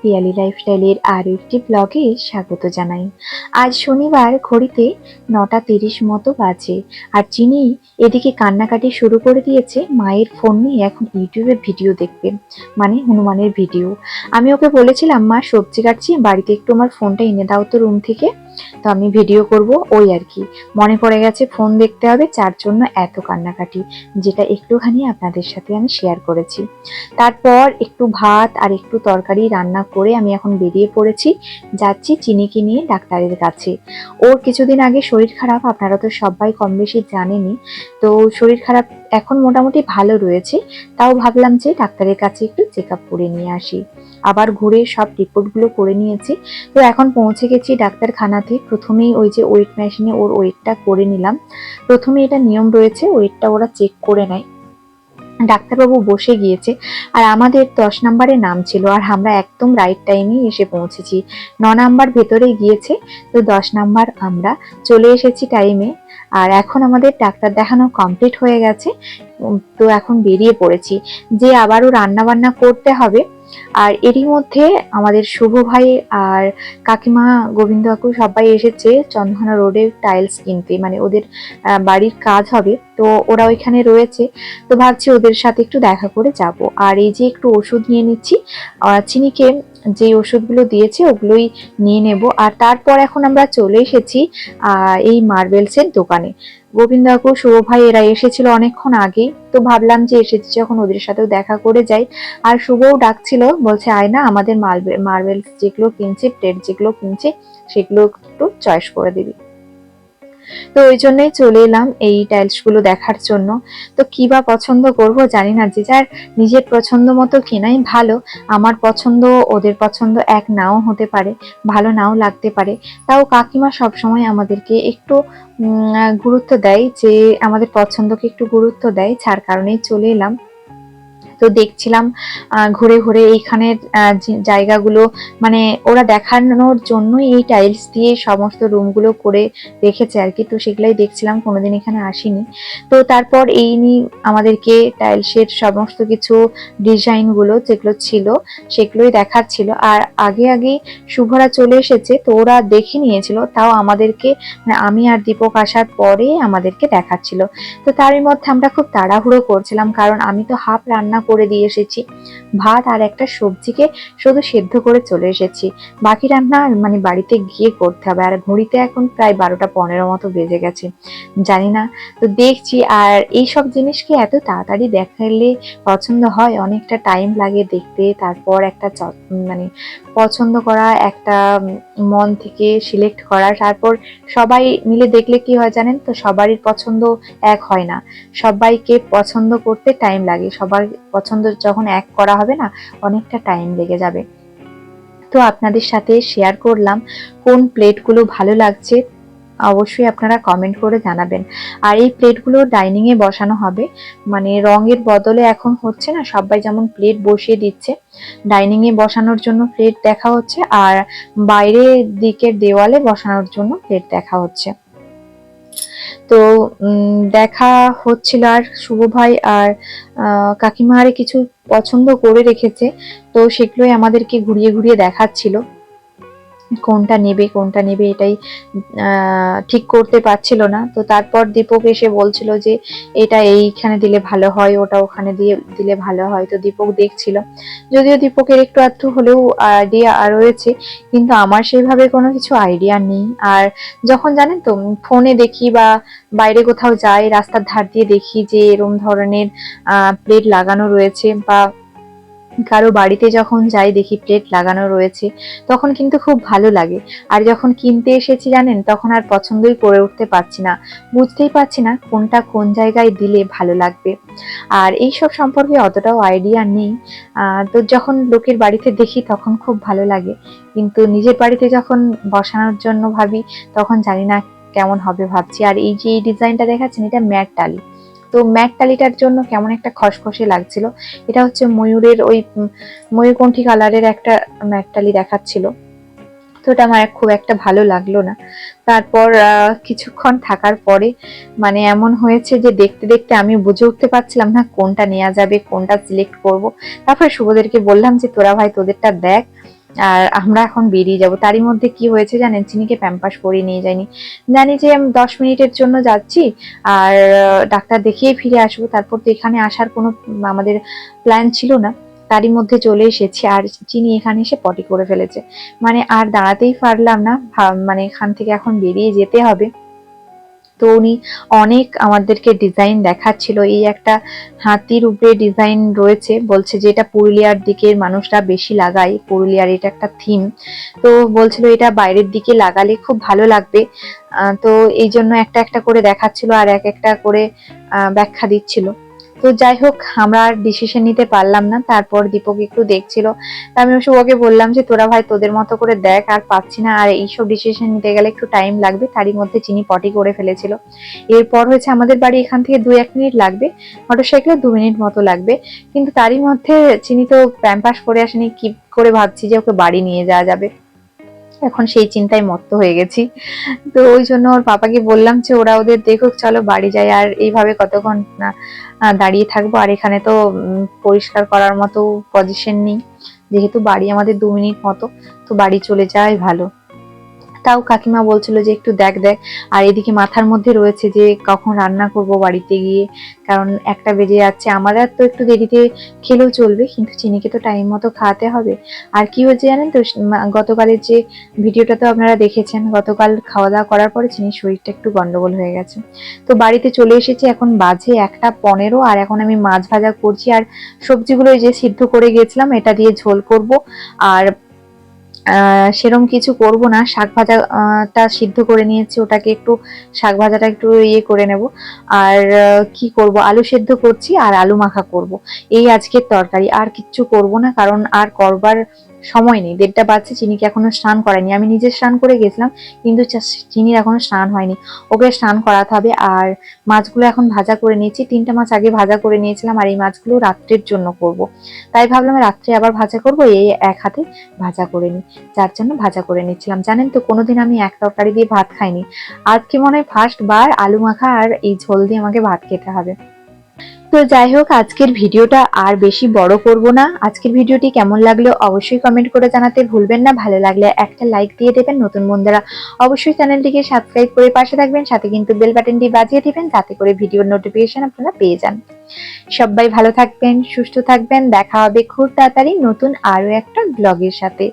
পিয়ালি লাইফস্টাইলের আরও একটি ব্লগে স্বাগত জানাই। আজ শনিবার, ঘড়িতে নটা তিরিশ মতো বাজে আর চিনি এদিকে কান্নাকাটি শুরু করে দিয়েছে, মায়ের ফোন নিয়ে এখন ইউটিউবে ভিডিও দেখবে মানে হনুমানের ভিডিও। আমি ওকে বলেছিলাম, মা, সবজি কাটছি, বাড়িতে একটু আমার ফোনটা এনে দাও তো রুম থেকে। তো আমি ভিডিও করব ওই আর কি। মনে পড়ে গেছে, ফোন দেখতে হবে, যার জন্য এত কান্নাকাটি, যেটা একটুখানি আপনাদের সাথে আমি শেয়ার করেছি। তারপর একটু ভাত আর একটু তরকারি রান্না করে আমি এখন বেরিয়ে পড়েছি। যাচ্ছি চিনিকে নিয়ে ডাক্তারের কাছে। ওর কিছুদিন আগে শরীর খারাপ, আপনারা তো সবাই কম বেশি জানেনই। তো শরীর খারাপ এখন মোটামুটি ভালো রয়েছে। তাও ভাবলাম যে ডাক্তারের কাছে একটু চেক আপ করে নিয়ে আসি। আবার ঘুরে সব রিপোর্টগুলো করে নিয়েছি। তো এখন পৌঁছে গেছি ডাক্তারখানাতে। প্রথমেই ওই যে ওয়েট মেশিনে ওর ওয়েটটা করে নিলাম। প্রথমে এটা নিয়ম রয়েছে, ওয়েটটা ওরা চেক করে নেয়। ডাক্তারবাবু বসে গিয়েছে আর আমাদের দশ নম্বরে নাম ছিল আর আমরা একদম রাইট টাইমে এসে পৌঁছেছি। ন নাম্বার ভেতরে গিয়েছে, তো দশ নাম্বার আমরা চলে এসেছি টাইমে আর এখন আমাদের ডাক্তার দেখানো কমপ্লিট হয়ে গেছে তো এখন বেরিয়ে পড়েছি। যে আবারও রান্না বান্না করতে হবে, আর এরই মধ্যে আমাদের শুভ ভাই আর কাকিমা গোবিন্দ কাকু সবাই এসেছে চন্দ্রকোনা রোডে টাইলস কিনতে মানে ওদের বাড়ির কাজ হবে, তো ওরা ওইখানে রয়েছে। তো ভাবছি ওদের সাথে একটু দেখা করে যাব। আর এই যে একটু ওষুধ নিয়ে নিচ্ছি চিনিকে যে ওষুধগুলো দিয়েছে ওগুলোই নিয়ে নেব। আর তারপর এখন আমরা চলে এসেছি এই মার্বেলসের দোকানে। গোবিন্দ কাকু শুভ ভাই এরা এসেছিল অনেকক্ষণ আগেই তো ভাবলাম যে এসেছি যখন ওদের সাথেও দেখা করে যাই। আর শুভও ডাকছিল, বলছে, আয় না, আমাদের মার্বেল মার্বেলস যেগুলো কিনছে, প্লেট যেগুলো কিনছে, সেগুলো একটু চয়েস করে দিবি। তো ওই জন্যই চলে এলাম এই টাইলসগুলো দেখার জন্য। তো কী বা পছন্দ করব জানি না, যে যার নিজের পছন্দ মতো কেনাই ভালো, আমার পছন্দ, ওদের পছন্দ এক নাও হতে পারে, ভালো নাও লাগতে পারে। তাও কাকিমা সবসময় আমাদেরকে একটু গুরুত্ব দেয় যে আমাদের পছন্দকে একটু গুরুত্ব দেয়, যার কারণেই চলে এলাম। তো দেখছিলাম ঘুরে ঘুরে এইখানের জায়গাগুলো মানে ওরা দেখানোর জন্যই এই টাইলস দিয়ে সমস্ত রুমগুলো করে রেখেছে আর কি তো সেগুলাই দেখছিলাম, কোনোদিন এখানে আসিনি। তো তারপর এই নিয়ে আমাদেরকে টাইলসের সমস্ত কিছু ডিজাইনগুলো যেগুলো ছিল, সেগুলোই দেখাচ্ছিল। আর আগে আগে শুভরা চলে এসেছে, তো ওরা দেখে নিয়েছিল, তাও আমাদেরকে মানে আমি আর দীপক আসার পরে আমাদেরকে দেখাচ্ছিল। তো তারই মধ্যে আমরা খুব তাড়াহুড়ো করছিলাম, কারণ আমি তো হাফ রান্না করে দিয়ে এসেছি। ভাত আর একটা সবজিকে শুধু সেদ্ধ করে চলে এসেছি। বাকি রান্না মানে বাড়িতে গিয়ে করতে হবে। আর ঘড়িতে এখন প্রায় বারোটা পনেরো মতো বেজে গেছে। জানি না। তো দেখছি আর এই সব জিনিস কি এত তাড়াতাড়ি দেখালে পছন্দ হয়? অনেকটা টাইম লাগে দেখতে। তারপর একটা মানে পছন্দ করা, একটা মন থেকে সিলেক্ট করা। তারপর সবাই মিলে দেখলে কি হয় জানেন তো? সবারই পছন্দ এক হয় না। সবাইকে পছন্দ করতে টাইম লাগে। সবার পছন্দ যখন এক করা হবে না, অনেকটা টাইম লেগে যাবে। তো আপনাদের সাথে শেয়ার করলাম কোন প্লেটগুলো ভালো লাগছে। অবশ্যই আপনারা কমেন্ট করে জানাবেন। আর এই প্লেটগুলো ডাইনিং এ বসানো হবে। মানে রঙের বদলে এখন হচ্ছে না, সবাই যেমন প্লেট বসিয়ে দিচ্ছে ডাইনিং এ বসানোর জন্য প্লেট দেখা হচ্ছে আর বাইরে দিকের দেওয়ালে বসানোর জন্য প্লেট দেখা হচ্ছে। তো দেখা হচ্ছিল আর শুভ ভাই আর আহ, কাকিমা আরে কিছু পছন্দ করে রেখেছে তো সেগুলোই আমাদেরকে ঘুরিয়ে ঘুরিয়ে দেখাচ্ছিল। কোনটা নেবে কোনটা নেবে এটাই ঠিক করতে পারছিল না। তো তারপর দীপক এসে বলছিল যে, এটা এইখানে দিলে ভালো হয়, ওটা ওখানে দিয়ে দিলে ভালো হয়। তো দীপক দেখছিল। যদিও দীপকের একটু আধটু হলেও আইডিয়া রয়েছে, কিন্তু আমার সেইভাবে কোনো কিছু আইডিয়া নেই। আর যখন জানেন তো, ফোনে দেখি বা বাইরে কোথাও যাই, রাস্তার ধার দিয়ে দেখি যে এরম ধরনের প্লেট লাগানো রয়েছে বা কারও বাড়িতে যখন যাই দেখি প্লেট লাগানো রয়েছে, তখন কিন্তু খুব ভালো লাগে। আর যখন কিনতে এসেছি জানেন, তখন আর পছন্দই করে উঠতে পারছি না। বুঝতেই পারছি না কোনটা কোন জায়গায় দিলে ভালো লাগবে। আর এই সব সম্পর্কে অতটাও আইডিয়া নেই। তো যখন লোকের বাড়িতে দেখি তখন খুব ভালো লাগে। কিন্তু নিজের বাড়িতে যখন বসানোর জন্য ভাবি, তখন জানি না কেমন হবে ভাবছি। আর এই যে এই ডিজাইনটা দেখাচ্ছেন, এটা ম্যাট টালি। তো ম্যাট টালিটার জন্য কেমন একটা খসখসে লাগছিল, এটা হচ্ছে ময়ূরের ওই ময়ূরকণ্ঠী কালারের একটা ম্যাট টালি দেখাচ্ছিল। তো ওটা আমার খুব একটা ভালো লাগল না। তারপর কিছুক্ষণ থাকার পরে মানে এমন হয়েছে যে দেখতে দেখতে আমি বুঝে উঠতে পারছিলাম না কোনটা নেওয়া যাবে, কোনটা সিলেক্ট করব। তারপরে শুভদেরকে বললাম যে, তোরা ভাই, তোদেরটা দেখ আর আমরা এখন বেরিয়ে যাব। তারই মধ্যে কি হয়েছে জানেন? চিনিকে প্যাম্পাস পরিয়ে নিয়ে যায়নি। জানি যে আমি দশ মিনিটের জন্য যাচ্ছি, আর ডাক্তার দেখিয়ে ফিরে আসব। তারপর তো এখানে আসার কোনো আমাদের প্ল্যান ছিল না। তারই মধ্যে চলে এসেছি, আর চিনি এখানে এসে পটি করে ফেলেছে। মানে আর দাঁড়াতেই পারলাম না। মানে এখান থেকে এখন বেরিয়ে যেতে হবে। তো উনি অনেক আমাদেরকে ডিজাইন দেখাচ্ছিল। এই একটা হাতির উপরে ডিজাইন রয়েছে, বলছে যে এটা পুরুলিয়ার দিকের মানুষরা বেশি লাগায়, পুরুলিয়ার এটা একটা থিম তো বলছিল এটা বাইরের দিকে লাগালে খুব ভালো লাগবে। তো এই জন্য একটা একটা করে দেখাচ্ছিল আর এক একটা করে ব্যাখ্যা দিচ্ছিল। তো যাই হোক, আমরা আর ডিসিশন নিতে পারলাম না। তারপর দীপক একটু দেখছিল। তা আমি শুভকে বললাম যে, তোরা ভাই তোদের মতো করে দেখ, আর পাচ্ছি না। আর এইসব ডিসিশন নিতে গেলে একটু টাইম লাগবে। তারই মধ্যে চিনি পটি করে ফেলেছিল। এরপর হয়েছে, আমাদের বাড়ি এখান থেকে দু এক মিনিট লাগবে। মোটরসাইকেলে দু মিনিট মতো লাগবে। কিন্তু তারই মধ্যে চিনি তো প্যাম্পাস করে আসেনি। কি করে ভাবছি যে, ওকে বাড়ি নিয়ে যাওয়া যাবে? এখন সেই চিন্তায় মত্ত হয়ে গেছি। তো ওই জন্য ওর পাপাকে বললাম যে, ওরা ওদের দেখুক, চলো বাড়ি যায় আর এইভাবে কতক্ষণ দাঁড়িয়ে থাকব। আর এখানে তো পরিষ্কার করার মতো পজিশন নেই। যেহেতু বাড়ি আমাদের দু মিনিট মতো, তো বাড়ি চলে যাওয়াই ভালো। তাও কাকিমা বলছিল যে একটু দেখ দেখ। আর এদিকে মাথার মধ্যে রয়েছে যে কখন রান্না করব বাড়িতে গিয়ে। কারণ একটা বেজে যাচ্ছে। আমাদের তো একটু দেরিতে খেলেও চলবে, কিন্তু চিনিকে তো টাইম মতো খাওয়াতে হবে। আর কি হয়েছে জানেন তো গতকালের যে ভিডিওটা তো আপনারা দেখেছেন, গতকাল খাওয়া দাওয়া করার পরে চিনির শরীরটা একটু গন্ডগোল হয়ে গেছে। তো বাড়িতে চলে এসেছি, এখন বাজে একটা পনেরো, আর এখন আমি মাছ ভাজা করছি। আর সবজিগুলো যে সিদ্ধ করে গেছিলাম, এটা দিয়ে ঝোল করব। আর সেরম কিছু করব না। শাক ভাজাটা সিদ্ধ করে নিয়েছি, ওটাকে একটু শাক ভাজাটা একটু ইয়ে করে নেব। আর কি করব? আলু সেদ্ধ করছি আর আলু মাখা করব। এই আজকের তরকারি। আর কিচ্ছু করব না, কারণ আর করবার সময় নেই। দেড়টা বাজছে, চিনিকে এখনও স্নান করায়নি। আমি নিজে স্নান করে গেছিলাম, কিন্তু চিনির এখনও স্নান হয়নি। ওকে স্নান করাতে হবে। আর মাছগুলো এখন ভাজা করে নিয়েছি। তিনটা মাছ আগে ভাজা করে নিয়েছিলাম, আর এই মাছগুলো রাত্রের জন্য করব। তাই ভাবলাম রাত্রে আবার ভাজা করব, এই এক হাতে ভাজা করে নিই। যার জন্য ভাজা করে নিচ্ছিলাম। জানেন তো, কোনোদিন আমি এক তরকারি দিয়ে ভাত খাইনি। আজকে মনে হয় ফার্স্ট বার আলু মাখা আর এই ঝোল দিয়ে আমাকে ভাত খেতে হবে। তো যাই হোক, আজকের ভিডিওটা আর বেশি বড় করব না। আজকের ভিডিওটি কেমন লাগল অবশ্যই কমেন্ট করে জানাতে ভুলবেন না। ভালো লাগলে একটা লাইক দিয়ে দেবেন। নতুন বন্ধুরা অবশ্যই চ্যানেলটিকে সাবস্ক্রাইব করে পাশে থাকবেন। সাথে কিন্তু বেল বাটনটি বাজিয়ে দেবেন যাতে করে ভিডিওর নোটিফিকেশন আপনারা পেয়ে যান। সবাই ভালো থাকবেন, সুস্থ থাকবেন। দেখা হবে খুব তাড়াতাড়ি নতুন আরও একটা ব্লগের সাথে।